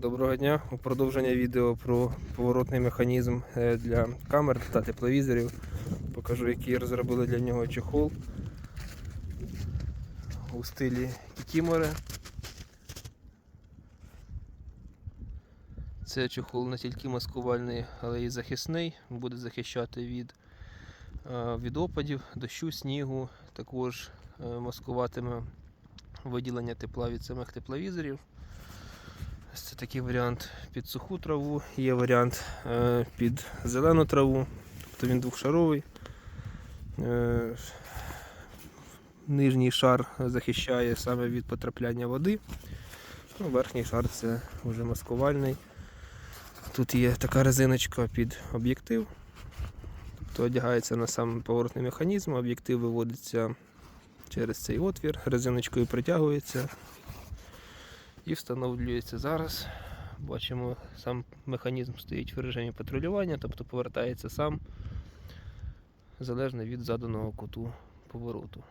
Доброго дня. У продовження відео про поворотний механізм е, для камер та тепловізорів. Покажу, який розробили для нього чехол у стилі Кікімори. Це чехол не тільки маскувальний, але й захисний. Буде захищати від, е, від опадів, дощу, снігу. Також е, маскуватиме виділення тепла від самих тепловізорів. Це такий варіант під суху траву, є варіант е, під зелену траву, тобто він двохшаровий. Е, Нижній шар захищає саме від потрапляння води. Ну, верхній шар це вже маскувальний. Тут є така резиночка під об'єктив. Тобто одягається на сам поворотний механізм, об'єктив виводиться через цей отвір, резиночкою притягується і встановлюється зараз. Бачимо, сам механізм стоїть в режимі патрулювання, тобто повертається сам залежно від заданого куту повороту.